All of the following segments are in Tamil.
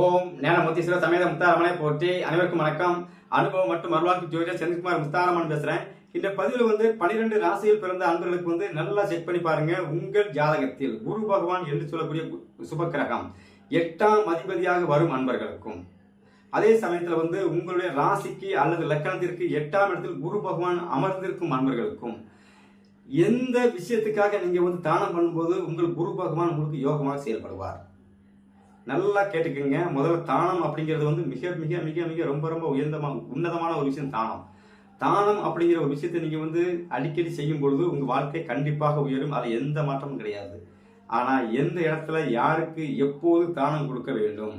ஓம் ஞானமூர்த்தீஸ்வர சமேத முத்தாரமனை போற்றி அனைவருக்கும் வணக்கம். அனுபவம் மற்றும் அருள்வாக்கு ஜோதிடர் செந்தில்குமார் முத்தாரமன் பேசுறேன். இந்த பதிவில் வந்து பனிரெண்டு ராசியில் பிறந்த அன்பர்களுக்கு வந்து நல்லா செக் பண்ணி பாருங்க. உங்கள் ஜாதகத்தில் குரு பகவான் என்று சொல்லக்கூடிய சுபக்கிரகம் எட்டாம் அதிபதியாக வரும் அன்பர்களுக்கும். அதே சமயத்தில் வந்து உங்களுடைய ராசிக்கு அல்லது லக்கணத்திற்கு எட்டாம் இடத்தில் குரு பகவான் அமர்ந்திருக்கும் அன்பர்களுக்கும். எந்த விஷயத்துக்காக நீங்கள் வந்து தானம் பண்ணும்போது உங்கள் குரு பகவான் உங்களுக்கு யோகமாக செயல்படுவார்? நல்லா கேட்டுக்கோங்க. முதல்ல தானம் அப்படிங்கிறது வந்து மிக மிக மிக மிக ரொம்ப ரொம்ப உயர்ந்தமான உன்னதமான ஒரு விஷயம் தானம். தானம் அப்படிங்கிற ஒரு விஷயத்தை நீங்கள் வந்து அடிக்கடி செய்யும் பொழுது உங்கள் வாழ்க்கை கண்டிப்பாக உயரும். அது எந்த மாற்றமும் கிடையாது. ஆனால் எந்த இடத்துல யாருக்கு எப்போது தானம் கொடுக்க வேண்டும்?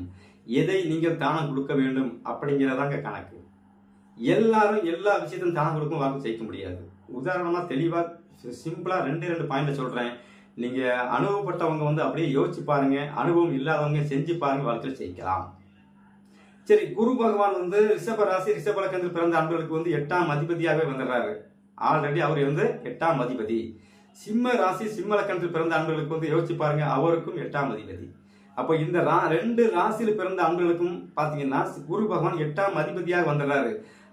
எதை நீங்கள் தானம் கொடுக்க வேண்டும்? அப்படிங்கிறதாங்க கணக்கு. எல்லாரும் எல்லா விஷயத்தையும் தானம் கொடுக்கும் வாழ்க்கை ஜெயிக்க முடியாது. உதாரணமாக தெளிவாக சிம்பிளாக ரெண்டு ரெண்டு பாயிண்ட்டை சொல்கிறேன் நீங்க அனுபவப்பட்டவங்க வந்து அப்படியே யோசிச்சு பாருங்க. அனுபவம் இல்லாதவங்க செஞ்சு பாருங்க வாழ்க்கையில் ஜெயிக்கலாம். சரி குரு பகவான் வந்து ரிஷப ராசி ரிஷப லக்கணத்தில் பிறந்த அன்பர்களுக்கு வந்து எட்டாம் அதிபதியாகவே வந்துடுறாரு. ஆல்ரெடி அவர் வந்து எட்டாம் அதிபதி. சிம்ம ராசி சிம்ம லக்கணத்தில் பிறந்த அன்பர்களுக்கு வந்து யோசிச்சு பாருங்க அவருக்கும் எட்டாம் அதிபதி. அப்போ இந்த ரா ரெண்டு ராசியில் பிறந்த அன்பர்களுக்கும் பார்த்தீங்கன்னா குரு பகவான் எட்டாம் அதிபதியாக வந்துடுறாரு.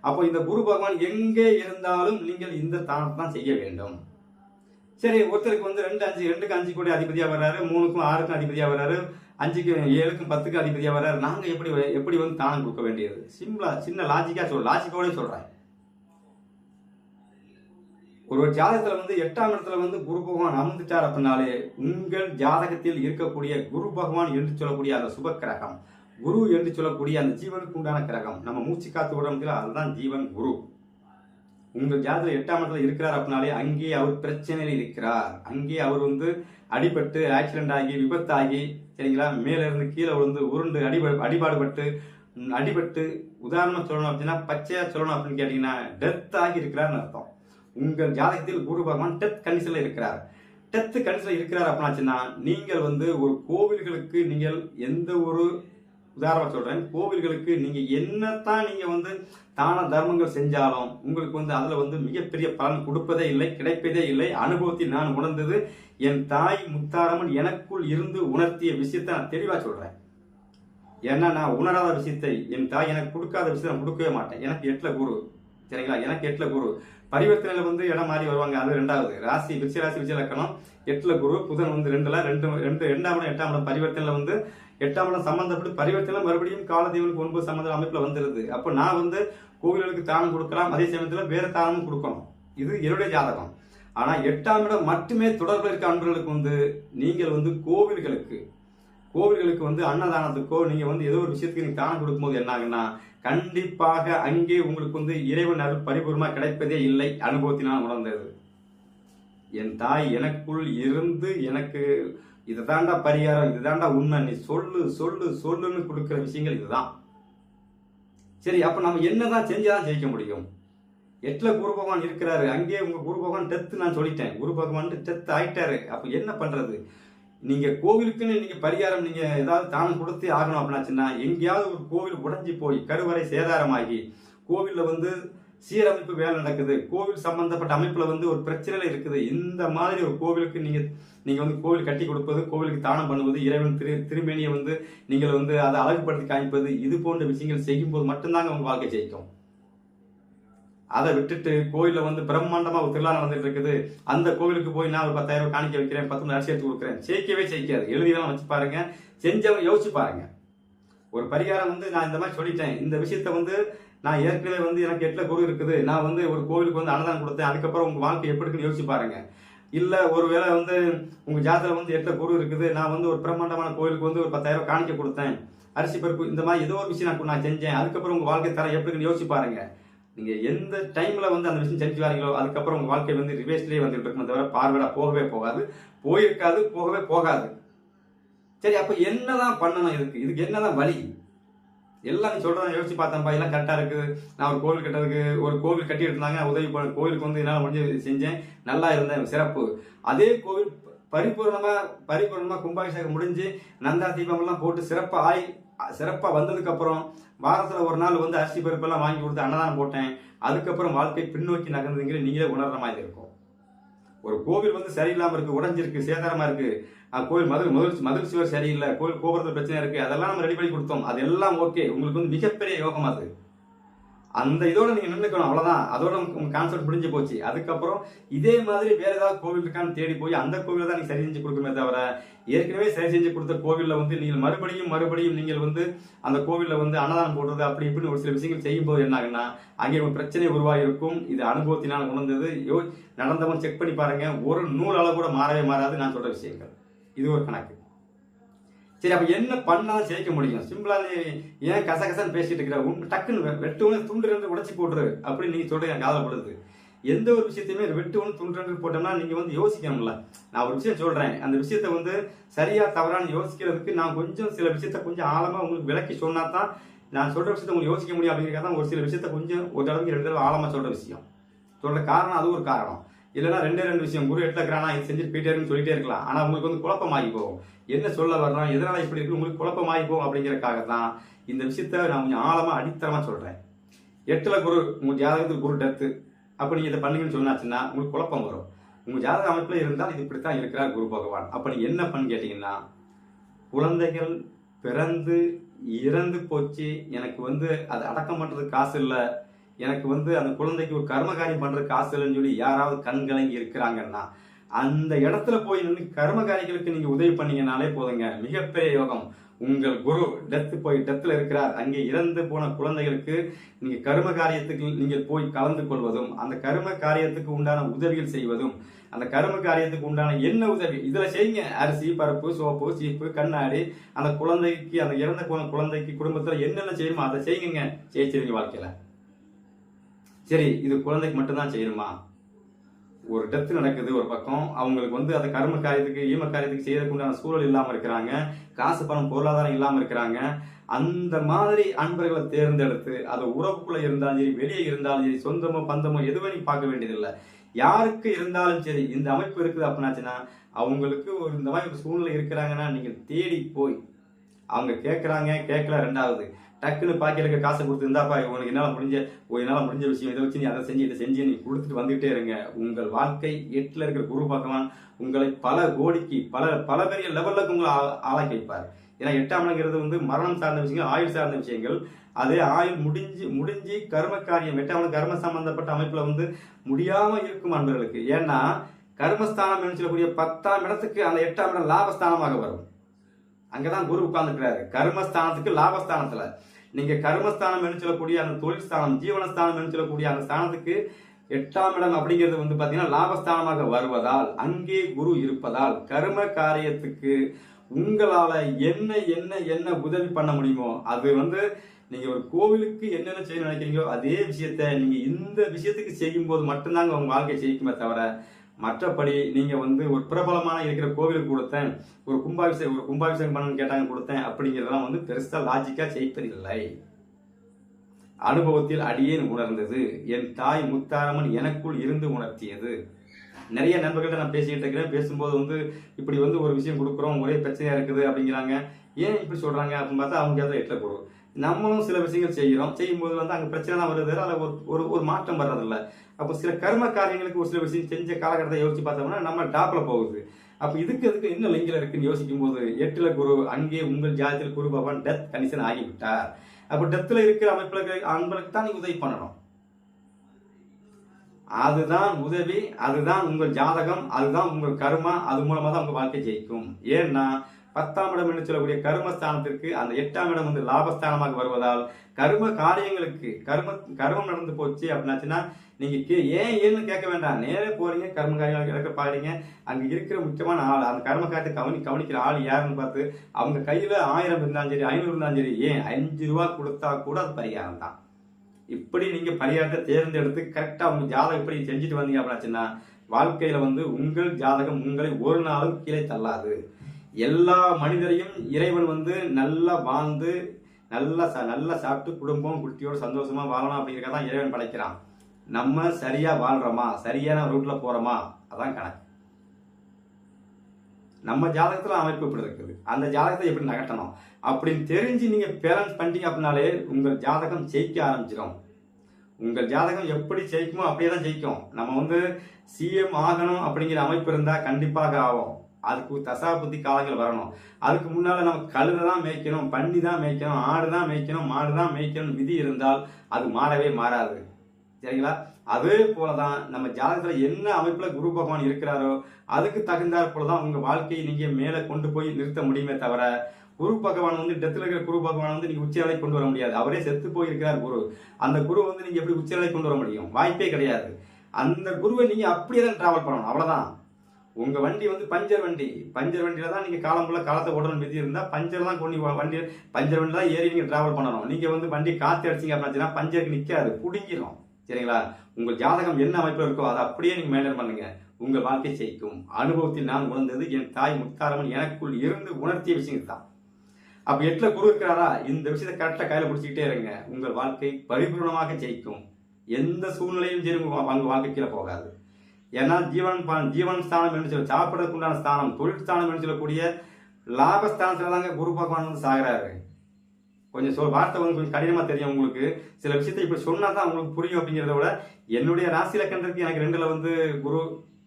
அப்போ இந்த குரு பகவான் எங்கே இருந்தாலும் நீங்கள் இந்த தானத்தை தான் செய்ய வேண்டும். சரி ஒருத்தருக்கு வந்து ரெண்டு அஞ்சு ரெண்டுக்கு அஞ்சு கோடி அதிபதியாக வர்றாரு மூணுக்கும் ஆறுக்கும் அதிபதியாக வர்றாரு அஞ்சுக்கு ஏழுக்கும் பத்துக்கும் அதிபதியாக வர்றாரு. நாங்கள் எப்படி எப்படி வந்து தானம் கொடுக்க வேண்டியது? சிம்பிளா சின்ன லாஜிக்காக சொல் லாஜிக்கோட சொல்கிறேன் ஒரு ஒரு வந்து எட்டாம் இடத்துல வந்து குரு பகவான் அமர்ந்துட்டார் அப்படின்னாலே உங்கள் ஜாதகத்தில் இருக்கக்கூடிய குரு பகவான் என்று சொல்லக்கூடிய அந்த சுப கிரகம் குரு என்று சொல்லக்கூடிய அந்த ஜீவனுக்கு உண்டான கிரகம் நம்ம மூச்சு காத்து விடுறோம் அதுதான் ஜீவன் குரு. உங்கள் ஜாதகத்தில் எட்டாம் இடத்துல இருக்கிறார் அப்படின்னாலே அங்கேயே அவர் பிரச்சனையில் இருக்கிறார். அங்கேயே அவர் வந்து அடிபட்டு ஆக்சிடென்ட் ஆகி விபத்தாகி சரிங்களா? மேலிருந்து கீழே விழுந்து உருண்டு அடிப அடிபாடுபட்டு அடிபட்டு உதாரணமாக சொல்லணும் அப்படின்னா பச்சையாக சொல்லணும் அப்படின்னு கேட்டிங்கன்னா டெத் ஆகி இருக்கிறார்னு அர்த்தம். உங்கள் ஜாதகத்தில் குரு பகவான் டெத் கண்டிஷனில் இருக்கிறார். டெத் கண்டிஷனில் இருக்கிறார் அப்படின்னாச்சுன்னா நீங்கள் வந்து ஒரு கோவில்களுக்கு நீங்கள் எந்த ஒரு உதாரணம் சொல்கிறேன் கோவில்களுக்கு நீங்கள் என்னத்தான் நீங்கள் வந்து தான தர்மங்கள் செஞ்சாலும் உங்களுக்கு வந்து அதில் வந்து மிகப்பெரிய பலன் கொடுப்பதே இல்லை கிடைப்பதே இல்லை. அனுபவத்தில் நான் உணர்ந்தது என் தாய் முத்தாரம்மன் எனக்குள் இருந்து உணர்த்திய விஷயத்தை நான் தெளிவாக சொல்கிறேன் ஏன்னா நான் உணராத விஷயத்தை என் தாய் எனக்கு கொடுக்காத விஷயத்தை நான் கொடுக்கவே மாட்டேன். எனக்கு எட்டில் குரு சரிங்களா? எனக்கு எட்டில் குரு. பரிவர்த்தனையில் வந்து இடம் மாறி வருவாங்க அது ரெண்டாவது. ராசி விருச்ச ராசி விருச்ச லக்கணம் குரு புதன் வந்து ரெண்டுல ரெண்டு ரெண்டு ரெண்டாம் இடம் எட்டாம் இடம் பரிவர்த்தனையில் வந்து எட்டாம் இடம் சம்பந்தப்பட்டு பரிவர்த்தனை மறுபடியும் காலதேவனுக்கு ஒன்பது சம்பந்த அமைப்புல வந்துருது. அப்போ நான் வந்து கோவில்களுக்கு தானம் கொடுக்கலாம் அதே சமயத்துல வேற தானமும் கொடுக்கணும். இது என்னுடைய ஜாதகம். ஆனா எட்டாம் இடம் மட்டுமே தொடர்பில் இருக்க அன்பர்களுக்கு வந்து நீங்கள் வந்து கோவில்களுக்கு கோவில்களுக்கு வந்து அன்னதானத்துக்கோ நீங்க வந்து ஏதோ ஒரு விஷயத்துக்கு நீங்க தானம் கொடுக்கும்போது என்ன ஆகுன்னா கண்டிப்பாக அங்கே உங்களுக்கு வந்து இறைவன் அருள் பரிபூர்ணமா கிடைப்பதே இல்லை அனுபவத்தினால் உணர்ந்தது. என் தாய் எனக்குள் இருந்து எனக்கு இதுதான்டா பரிகாரம் இதுதான்டா உண்மை. நீ சொல்லு சொல்லு சொல்லுன்னு கொடுக்குற விஷயங்கள் இதுதான். சரி அப்ப நம்ம என்னதான் செஞ்சாதான் ஜெயிக்க முடியும். எட்டில் குரு பகவான் இருக்கிறாரு. அங்கேயே உங்கள் குரு பகவான் டெத்து நான் சொல்லிட்டேன். குரு பகவான் டெத் ஆயிட்டாரு. அப்போ என்ன பண்ணுறது நீங்கள் கோவிலுக்குன்னு நீங்கள் பரிகாரம் நீங்கள் ஏதாவது தானம் கொடுத்தே ஆகணும் அப்படின்னாச்சுன்னா எங்கேயாவது ஒரு கோவில் உடஞ்சி போய் கருவறை சேதாரமாகி கோவிலில் வந்து சீரமைப்பு வேலை நடக்குது. கோவில் சம்பந்தப்பட்ட அமைப்புல வந்து ஒரு பிரச்சனை இருக்குது. இந்த மாதிரி ஒரு கோவிலுக்கு நீங்க நீங்க வந்து கோவில் கட்டி கொடுப்பது கோவிலுக்கு தானம் பண்ணுவது இறைவன் திரு திருமேனியை வந்து நீங்கள் வந்து அதை அழகுபடுத்தி காமிப்பது இது போன்ற விஷயங்கள் செய்யும்போது மட்டும்தாங்க உங்க வாழ்க்கை ஜெயிக்கும். அதை விட்டுட்டு கோயிலில் வந்து பிரம்மாண்டமாக ஒரு திருவிழா நடந்துட்டு இருக்குது. அந்த கோவிலுக்கு போய் நான் ஒரு பத்தாயிரம் ரூபாய் காணிக்க வைக்கிறேன் பத்து மணி அரிசி எடுத்து கொடுக்குறேன். ஜெயிக்கவே ஜெயிக்காது. எழுதியெல்லாம் வச்சு பாருங்க. செஞ்சவங்க யோசிச்சு பாருங்க. ஒரு பரிகாரம் வந்து நான் இந்த மாதிரி சொல்லிட்டேன். இந்த விஷயத்த வந்து நான் ஏற்கனவே வந்து எனக்கு எட்டில் குரு இருக்குது. நான் வந்து ஒரு கோவிலுக்கு வந்து அன்னதானம் கொடுத்தேன். அதுக்கப்புறம் உங்கள் வாழ்க்கை எப்படி இருக்குன்னு யோசிச்சு பாருங்க. இல்லை ஒருவேளை வந்து உங்கள் ஜாதகம் வந்து எட்டில் குரு இருக்குது. நான் வந்து ஒரு பிரம்மாண்டமான கோவிலுக்கு வந்து ஒரு பத்தாயிரம் காணிக்க கொடுத்தேன். அரிசி பருப்பு இந்த மாதிரி ஏதோ ஒரு விஷயம் நான் நான் செஞ்சேன். அதுக்கப்புறம் உங்கள் வாழ்க்கை தரம் எப்படின்னு யோசிச்சு பாருங்க. நீங்கள் எந்த டைமில் வந்து அந்த விஷயம் செஞ்சு வரீங்களோ அதுக்கப்புறம் உங்கள் வாழ்க்கை வந்து ரிவேஸ்ட்லேயே வந்துட்டு இருக்குமே தவிர பார்வையாக போகவே போகாது. போயிருக்காது போகவே போகாது. சரி அப்போ என்னதான் பண்ணணும் இதுக்கு? இதுக்கு என்னதான் வழி? எல்லாம் நீ சொல்றத யோசிச்சு பார்த்தேன்ப்பா எல்லாம் கரெக்டா இருக்குது நான் ஒரு கோவில் கட்டுறதுக்கு ஒரு கோவில் கட்டி இருந்தாங்க உதவி பண்ண கோவிலுக்கு வந்து என்னால் முடிஞ்சு செஞ்சேன். நல்லா இருந்தேன். சிறப்பு. அதே கோவில் பரிபூர்ணமா பரிபூர்ணமா கும்பாபிஷேகம் முடிஞ்சு நந்தா தீபம் எல்லாம் போட்டு சிறப்பாக ஆய் சிறப்பாக வந்ததுக்கு அப்புறம் ஒரு நாள் வந்து அரிசி பருப்பெல்லாம் வாங்கி கொடுத்து அன்னதானம் போட்டேன். அதுக்கப்புறம் வாழ்க்கை பின்னோக்கி நகர்ந்ததுங்கிற நீங்களே உணர்ற மாதிரி இருக்கும். ஒரு கோவில் வந்து சரியில்லாமல் இருக்கு உடஞ்சிருக்கு சேதாரமா இருக்கு. கோயில் மதுரை முதல் மதுரை சிவர் சரியில்லை கோயில் கோபுரத்தில் பிரச்சனை இருக்குது அதெல்லாம் நம்ம ரெடி பண்ணி கொடுத்தோம். அதெல்லாம் ஓகே உங்களுக்கு வந்து மிகப்பெரிய யோகம் அது. அந்த இதோட நீங்க நின்றுக்கணும் அவ்வளோதான் அதோட உங்க கான்செப்ட் முடிஞ்சு போச்சு. அதுக்கப்புறம் இதே மாதிரி வேற ஏதாவது கோவில் இருக்கான்னு தேடி போய் அந்த கோவில தான் நீங்க சரி செஞ்சு கொடுக்குமே தவிர ஏற்கனவே சரி செஞ்சு கொடுத்த கோவிலில் வந்து நீங்கள் மறுபடியும் மறுபடியும் நீங்கள் வந்து அந்த கோவிலில் வந்து அன்னதானம் போடுறது அப்படி இப்படின்னு ஒரு சில விஷயங்கள் செய்யும்போது என்ன ஆகுன்னா அங்கே ஒரு பிரச்சனை உருவாகிருக்கும் இது அனுபவத்தினால் உணர்ந்தது. யோ நடந்தவன் செக் பண்ணி பாருங்க. ஒரு நூல் அளவு கூட மாறவே மாறாது நான் சொல்ற விஷயங்கள். இது ஒரு கணக்கு. சரி அப்போ என்ன பண்ணாலும் ஜெயிக்க முடியும். சிம்பிளாக நீ ஏன் கசகசன்னு பேசிட்டு இருக்கிற? உன் டக்குன்னு வெட்டு ஒன்று துண்டு ரெண்டு உடைச்சி போட்டுரு அப்படின்னு நீங்கள் சொல்கிற எனக்கு காதப்படுது எந்த ஒரு விஷயத்தையுமே வெட்டு ஒன்று துண்டு போட்டோம்னா நீங்கள் வந்து யோசிக்கணும்ல. நான் ஒரு விஷயம் சொல்கிறேன் அந்த விஷயத்த வந்து சரியாக தவறான்னு யோசிக்கிறதுக்கு நான் கொஞ்சம் சில விஷயத்த கொஞ்சம் ஆழமாக உங்களுக்கு விளக்கி சொன்னா தான் நான் சொல்கிற விஷயத்த உங்களுக்கு யோசிக்க முடியும் அப்படிங்கிறத தான் ஒரு சில விஷயத்த கொஞ்சம் ஒரு தடவைக்கு ரெண்டு தடவை ஆழமாக சொல்கிற விஷயம். சொல்கிற காரணம் அது ஒரு காரணம். இல்லைன்னா ரெண்டே ரெண்டு விஷயம். குரு எடுத்துக்கிறானா இது செஞ்சுட்டு போயிட்டே சொல்லிட்டே இருக்கலாம். ஆனால் உங்களுக்கு வந்து குழப்பமாகி போகும். என்ன சொல்ல வர்றோம்? எதனால இப்படி இருக்கு? உங்களுக்கு குழப்பமாகி போகும் அப்படிங்கிறக்காக தான் இந்த விஷயத்த நான் கொஞ்சம் ஆழமாக அடித்தரமாக சொல்கிறேன் எட்டில் குரு உங்கள் ஜாதகத்துக்கு குரு டெத்து. அப்போ நீங்கள் இதை பண்ணீங்கன்னு சொன்னாச்சுன்னா உங்களுக்கு குழப்பம் வரும். உங்கள் ஜாதக அமைப்பில் இருந்தால் இது இப்படி தான் இருக்கிறார் குரு பகவான். அப்போ நீங்க என்ன பண்ணு கேட்டிங்கன்னா குழந்தைகள் பிறந்து இறந்து போச்சு. எனக்கு வந்து அதை அடக்கம் பண்ணுறதுக்கு காசு இல்லை. எனக்கு வந்து அந்த குழந்தைக்கு ஒரு கர்மகாரியம் பண்ணுறதுக்கு காசு இல்லைன்னு சொல்லி யாராவது கண்கலங்கி இருக்கிறாங்கன்னா அந்த இடத்துல போய் நின்று கர்மகாரிகளுக்கு நீங்கள் உதவி பண்ணீங்கனாலே போதுங்க. மிகப்பெரிய யோகம். உங்கள் குரு டெத்து போய் டெத்தில் இருக்கிறார். அங்கே இறந்து போன குழந்தைகளுக்கு நீங்கள் கரும காரியத்துக்கு நீங்கள் போய் கலந்து கொள்வதும் அந்த கரும காரியத்துக்கு உண்டான உதவிகள் செய்வதும் அந்த கரும காரியத்துக்கு உண்டான என்ன உதவி? இதில் செய்யுங்க. அரிசி பருப்பு சோப்பு சீப்பு கண்ணாடி அந்த குழந்தைக்கு அந்த இறந்த போன குழந்தைக்கு குடும்பத்தில் என்னென்ன செய்யணுமோ அதை செய்யுங்க ஜெயிச்சிருங்க வாழ்க்கையில். சரி இது குழந்தைக்கு மட்டும்தான் செய்யணுமா? ஒரு டெத்து நடக்குது ஒரு பக்கம். அவங்களுக்கு வந்து அந்த கர்ம காரியத்துக்கு ஈம காரியத்துக்கு செய்யறதுக்கு உண்டான சூழல் இல்லாமல் இருக்கிறாங்க. காசு பணம் பொருளாதாரம் இல்லாமல் இருக்கிறாங்க. அந்த மாதிரி அன்பர்களை தேர்ந்தெடுத்து அது உறவுக்குள்ளே இருந்தாலும் சரி வெளியே இருந்தாலும் சரி சொந்தமோ பந்தமோ எதுவும் நீ பார்க்க வேண்டியதில்லை. யாருக்கு இருந்தாலும் சரி இந்த அமைப்பு இருக்குது அப்படின்னாச்சுன்னா அவங்களுக்கு ஒரு இந்த மாதிரி ஒரு சூழ்நிலை இருக்கிறாங்கன்னா நீங்கள் தேடி போய் அவங்க கேட்குறாங்க கேட்கல ரெண்டாவது. டக்குன்னு பாக்கெட்டுக்கு காசை கொடுத்து இருந்தாப்பா உனக்கு என்னால் முடிஞ்ச என்னால் முடிஞ்ச விஷயம் இதை வச்சு நீ அதை செஞ்சு இதை செஞ்சு நீ கொடுத்துட்டு வந்துகிட்டே இருங்க. உங்கள் வாழ்க்கை எட்டில் இருக்கிற குரு பகவான் உங்களை பல கோடிக்கு பல பல பெரிய லெவலுக்கு உங்களை ஆ- ஆளாக்கி வைப்பார். ஏன்னா எட்டாமலைங்கிறது வந்து மரணம் சார்ந்த விஷயங்கள் ஆயுள் சார்ந்த விஷயங்கள். அதே ஆயுள் முடிஞ்சு முடிஞ்சு கர்ம காரியம் எட்டாம் கர்ம சம்பந்தப்பட்ட அமைப்பில் வந்து முடியாமல் இருக்கும் அன்பர்களுக்கு. ஏன்னா கர்மஸ்தானம் என்று சொல்லக்கூடிய பத்தாம் இடத்துக்கு அந்த எட்டாம் இடம் லாபஸ்தானமாக வரும். அங்கதான் குரு உட்கார்ந்துக்கிறாரு. கர்மஸ்தானத்துக்கு லாபஸ்தானத்துல. நீங்க கர்மஸ்தானம் என்று சொல்லக்கூடிய அந்த தொழில் ஸ்தானம் ஜீவனஸ்தானம் என்று சொல்லக்கூடிய அந்த ஸ்தானத்துக்கு எட்டாம் இடம் அப்படிங்கிறது வந்து பாத்தீங்கன்னா லாபஸ்தானமாக வருவதால் அங்கே குரு இருப்பதால் கர்ம காரியத்துக்கு உங்களால என்ன என்ன என்ன உதவி பண்ண முடியுமோ அது வந்து நீங்க ஒரு கோவிலுக்கு என்னென்ன செய்ய நினைக்கிறீங்களோ அதே விஷயத்த நீங்க இந்த விஷயத்துக்கு செய்யும் போது மட்டும்தாங்க உங்க வாழ்க்கையை ஜெயிக்குமே தவிர மற்றபடி நீங்க வந்து ஒரு பிரபலமான இருக்கிற கோவிலுக்கு கொடுத்தேன் ஒரு கும்பாபிஷேகம் ஒரு கும்பாபிஷேகம் பண்ணணும்னு கேட்டாங்க கொடுத்தேன் அப்படிங்கிறதெல்லாம் வந்து பெருசா லாஜிக்கா ஜெயிப்பதில்லை அனுபவத்தில் அடியேன் உணர்ந்தது என் தாய் முத்தாரம்மன் எனக்குள் இருந்து உணர்த்தியது. நிறைய நண்பர்கள்ட்ட நான் பேசிக்கிட்டு இருக்கிறேன் பேசும்போது வந்து இப்படி வந்து ஒரு விஷயம் கொடுக்குறோம் ஒரே பிரச்சனையா இருக்குது அப்படிங்கிறாங்க. ஏன் இப்படி சொல்றாங்க அப்படின்னு பார்த்தா அவங்க அதை எட்டில் போடுவோம் நம்மளும் சில விஷயங்கள் செய்கிறோம். செய்யும்போது வந்து அங்கே பிரச்சனை தான் வருது அதில் ஒரு ஒரு ஒரு மாற்றம் வர்றதில்ல. அப்போ சில கர்ம காரியங்களுக்கு ஒரு சில விஷயம் செஞ்ச காலகட்டத்தை யோசிச்சு பார்த்தோம்னா நம்ம டாப்பில் போகுது. அப்போ இதுக்கு அதுக்கு என்ன லிங்கில் இருக்குன்னு யோசிக்கும் போது எட்டுல குரு அங்கே உங்கள் ஜாதத்தில் குரு பகவான் டெத் கண்டிஷன் ஆகிவிட்டார். அப்போ டெத்தில் இருக்கிற அமைப்பில் இருக்கிற அன்பருக்கு தான் நீங்க உதவி பண்ணணும். அதுதான் உதவி அதுதான் உங்கள் ஜாதகம் அதுதான் உங்கள் கர்மா அது மூலமாக தான் உங்கள் வாழ்க்கை ஜெயிக்கும். ஏன்னா பத்தாம் இடம் என்று சொல்லக்கூடிய கர்மஸ்தானத்திற்கு அந்த எட்டாம் இடம் வந்து லாபஸ்தானமாக வருவதால் கர்ம காரியங்களுக்கு கர்ம கர்மம் நடந்து போச்சு அப்படின்னாச்சுன்னா நீங்க கே- ஏன் ஏன்னு கேட்க வேண்டாம். நேரே போறீங்க கர்ம காரியங்கள் இறக்க பாருங்க அங்க இருக்கிற முக்கியமான ஆள் அந்த கர்ம காரியத்தை கவனி கவனிக்கிற ஆள் யாருன்னு பார்த்து அவங்க கையில ஆயிரம் இருந்தாலும் சரி ஐநூறு இருந்தாலும் சரி ஏன் அஞ்சு ரூபா கொடுத்தா கூட அது பரிகாரம் தான். இப்படி நீங்க பரிகாரத்தை தேர்ந்தெடுத்து கரெக்டா உங்க ஜாதகம் இப்படி செஞ்சுட்டு வந்தீங்க அப்படின்னாச்சுன்னா வாழ்க்கையில வந்து உங்கள் ஜாதகம் உங்களை ஒரு நாளும் கீழே தள்ளாது. எல்லா மனிதரையும் இறைவன் வந்து நல்லா வாழ்ந்து நல்லா சா- நல்லா சாப்பிட்டு குடும்பம் குட்டியோட சந்தோஷமாக வாழணும் அப்படிங்கிறத தான் இறைவன் படைக்கிறான். நம்ம சரியாக வாழ்கிறோமா சரியான ரூட்டில் போகிறோமா அதான் கணக்கு. நம்ம ஜாதகத்தில் அமைப்பு இப்படி இருக்குது. அந்த ஜாதகத்தை எப்படி நகட்டணும் அப்படின்னு தெரிஞ்சு நீங்கள் பேலன்ஸ் பண்ணிட்டீங்க அப்படின்னாலே உங்கள் ஜாதகம் ஜெயிக்க ஆரம்பிச்சிடும். உங்கள் ஜாதகம் எப்படி ஜெயிக்குமோ அப்படியே தான் ஜெயிக்கும். நம்ம வந்து சிஎம் ஆகணும் அப்படிங்கிற அமைப்பு இருந்தால் கண்டிப்பாக ஆகும். அதுக்கு தசாபுத்தி காலங்கள் வரணும். அதுக்கு முன்னால் நம்ம கழுதை தான் மேய்க்கணும் பன்னி தான் மேய்க்கணும் ஆடு தான் மேய்க்கணும் மாடு தான் மேய்க்கணும் விதி இருந்தால் அது மாறவே மாறாது. சரிங்களா? அதே போலதான் நம்ம ஜாதகத்தில் என்ன அமைப்பில் குரு பகவான் இருக்கிறாரோ அதுக்கு தகுந்தாற் போலதான் உங்கள் வாழ்க்கையை நீங்கள் மேலே கொண்டு போய் நிறுத்த முடியுமே தவிர குரு பகவான் வந்து டெத்தில் இருக்கிற குரு பகவான் வந்து நீங்கள் உச்சநிலை கொண்டு வர முடியாது. அவரே செத்து போயிருக்கிறார் குரு. அந்த குரு வந்து நீங்கள் எப்படி உச்சநிலை கொண்டு வர முடியும்? வாய்ப்பே கிடையாது. அந்த குருவை நீங்கள் அப்படியே தான் ட்ராவல் பண்ணணும். அவ்வளோதான் உங்க வண்டி வந்து பஞ்சர் வண்டி. பஞ்சர் வண்டியில தான் நீங்க காலம் ஃபுல்லாக காலத்தை ஓடணும் விதி இருந்தா பஞ்சர் தான் கொண்டு வண்டி பஞ்சர் வண்டி தான் ஏறி நீங்க டிராவல் பண்ணணும். நீங்க வந்து வண்டி காத்து அடிச்சிங்க அப்படின்னா பஞ்சருக்கு நிக்காது புடுங்கிடும் சரிங்களா? உங்கள் ஜாதகம் என்ன அமைப்பில் இருக்கோ அதை அப்படியே நீங்க மெயின்டைன் பண்ணுங்க. உங்கள் வாழ்க்கை ஜெயிக்கும். அனுபவத்தில் நான் உணர்ந்தது என் தாய் முத்தாரமன் எனக்குள் இருந்து உணர்த்திய விஷயங்கள் தான். அப்ப எட்டுல குரு இருக்கிறாரா? இந்த விஷயத்தை கரெக்டா கையில பிடிச்சிக்கிட்டே இருங்க. உங்கள் வாழ்க்கை பரிபூர்ணமாக ஜெயிக்கும். எந்த சூழ்நிலையும் சரி உங்கள் உங்க வாழ்க்கை கீழே போகாது. ஏன்னா ஜீவன் ஜீவன் ஸ்தானம் என்று சொல்ல சாப்பிட்றதுக்குண்டான ஸ்தானம் தொழில் ஸ்தானம் என்று சொல்லக்கூடிய லாபஸ்தானத்தில் தாங்க குரு பகவான் வந்து சாகிறாரு. கொஞ்சம் சொல் வார்த்தை வந்து கொஞ்சம் கடினமா தெரியும் உங்களுக்கு. சில விஷயத்தை இப்படி சொன்னா தான் உங்களுக்கு புரியும் அப்படிங்கிறத விட என்னுடைய ராசி லக்கணத்துக்கு எனக்கு ரெண்டுல வந்து குரு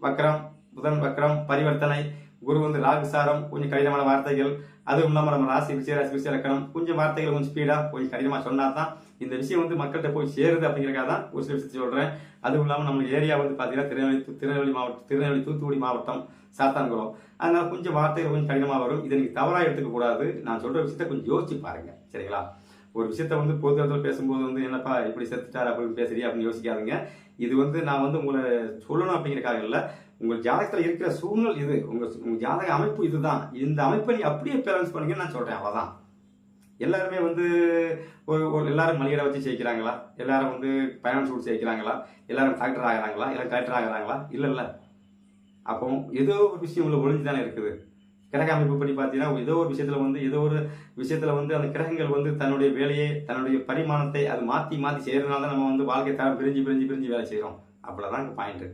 வக்ரம் புதன் வக்ரம் பரிவர்த்தனை குரு வந்து ராகுசாரம் கொஞ்சம் கடினமான வார்த்தைகள். அதுவும் இல்லாமல் நம்ம ராசி விஷய ராசி விஷய லக்கணம் கொஞ்சம் வார்த்தைகள் கொஞ்சம் ஸ்பீடா கொஞ்சம் கடினமா சொன்னா தான் இந்த விஷயம் வந்து மக்கள்கிட்ட போய் சேருது அப்படிங்கிறக்காக தான் ஒரு சில விஷயத்தை சொல்கிறேன் அதுவும் இல்லாமல் நம்ம ஏரியா வந்து பார்த்தீங்கன்னா திருநெல்வேலி திருநெல்வேலி மாவட்டம் திருநெல்வேலி தூத்துக்குடி மாவட்டம் சாத்தான்குளம். அதனால் கொஞ்சம் வார்த்தைகள் கொஞ்சம் கடினமாக வரும். இதை நீங்கள் தவறாக எடுத்துக்கக்கூடாது நான் சொல்கிற விஷயத்த கொஞ்சம் யோசிச்சு பாருங்கள் சரிங்களா? ஒரு விஷயத்த வந்து பொது இடத்துல பேசும்போது வந்து என்னப்பா இப்படி செத்துட்டார் அப்படின்னு பேசுறியா அப்படின்னு யோசிக்காதீங்க. இது வந்து நான் வந்து உங்களை சொல்லணும் அப்படிங்கிறக்காக இல்லை. உங்கள் ஜாதகத்தில் இருக்கிற சூழ்நிலை இது. உங்கள் உங்கள் ஜாதக அமைப்பு இதுதான். இந்த அமைப்பை நீ அப்படியே பேலன்ஸ் பண்ணுங்கன்னு நான் சொல்கிறேன் அவ்வளோதான் எல்லாருமே வந்து ஒரு ஒரு எல்லாரும் மளிகை வச்சு ஜெயிக்கிறாங்களா எல்லாரும் வந்து பயணம் சூடு ஜெயிக்கிறாங்களா எல்லாரும் டாக்டர் ஆகிறாங்களா? எல்லாம் கலெக்டர் ஆகிறாங்களா? இல்லை இல்லை. அப்போ ஏதோ ஒரு விஷயம் உள்ள ஒழிஞ்சு தானே இருக்குது. கிரக அமைப்பு படி பார்த்தீங்கன்னா ஏதோ ஒரு விஷயத்தில் வந்து ஏதோ ஒரு விஷயத்தில் வந்து அந்த கிரகங்கள் வந்து தன்னுடைய வேலையை தன்னுடைய பரிமாணத்தை அது மாற்றி மாற்றி செய்கிறதுனால தான் நம்ம வந்து வாழ்க்கை தரம் பிரிஞ்சு பிரிஞ்சு பிரிஞ்சு வேலை செய்கிறோம் அவ்வளவுதான் பாயிண்ட்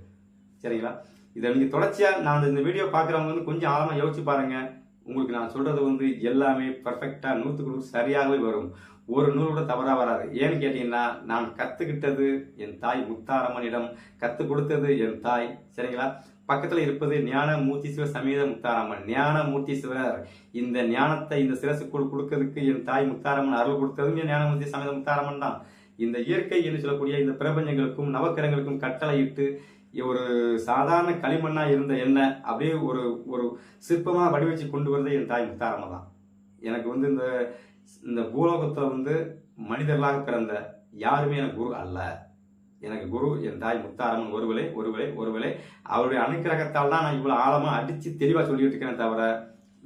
சரிங்களா? இதை நீங்கள் தொடர்ச்சியாக நான் இந்த வீடியோ பார்க்குறவங்க வந்து கொஞ்சம் ஆழமாக யோசிச்சு பாருங்கள் உங்களுக்கு நான் சொல்றது வந்து எல்லாமே பர்ஃபெக்டா நூத்துக்கு நூறு சரியாகவே வரும். ஒரு நூல் கூட தவறா வராது. ஏன்னு கேட்டீங்கன்னா நான் கத்துக்கிட்டது என் தாய் முத்தாரம்மனிடம் கத்து கொடுத்தது என் தாய். சரிங்களா? பக்கத்துல இருப்பது ஞான மூர்த்தீஸ்வரர் சமீத முத்தாரம்மன். ஞான மூர்த்தீஸ்வரர் இந்த ஞானத்தை இந்த சிரசுக்குள் கொடுக்கறதுக்கு என் தாய் முத்தாரம்மன் அருள் கொடுத்ததும் என் ஞானமூர்த்தி சமீத முத்தாரம்மன் தான். இந்த இயற்கை என்று சொல்லக்கூடிய இந்த பிரபஞ்சங்களுக்கும் நவக்கிரகங்களுக்கும் கட்டளையிட்டு ஒரு சாதாரண களிமண்ணா இருந்த என்ன அப்படியே ஒரு ஒரு சிற்பமா வடிவச்சு கொண்டு வரதே என் தாய் முத்தாரம்மா தான். எனக்கு வந்து இந்த இந்த பூலோகத்தில் வந்து மனிதர்களாக பிறந்த யாருமே எனக்கு குரு அல்ல. எனக்கு குரு என் தாய் முத்தாரம்மன் ஒருவளே ஒருவளே ஒருவளே அவருடைய அனுக்கிரகத்தால் தான் நான் இவ்வளோ ஆழமாக அடித்து தெளிவாக சொல்லிட்டு இருக்கேனே தவிர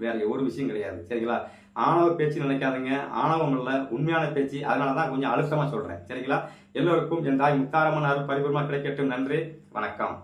வேற ஒரு விஷயம் கிடையாது. சரிங்களா? ஆணவ பேச்சு நினைக்காதீங்க. ஆணவம் இல்லை உண்மையான பேச்சு. அதனால தான் கொஞ்சம் அழுத்தமாக சொல்கிறேன் சரிங்களா? எல்லோருக்கும் என் தாய் முத்தாரம்மன் அருள் பரிபூர்மா கிடைக்கட்டும். நன்றி. வணக்கம்.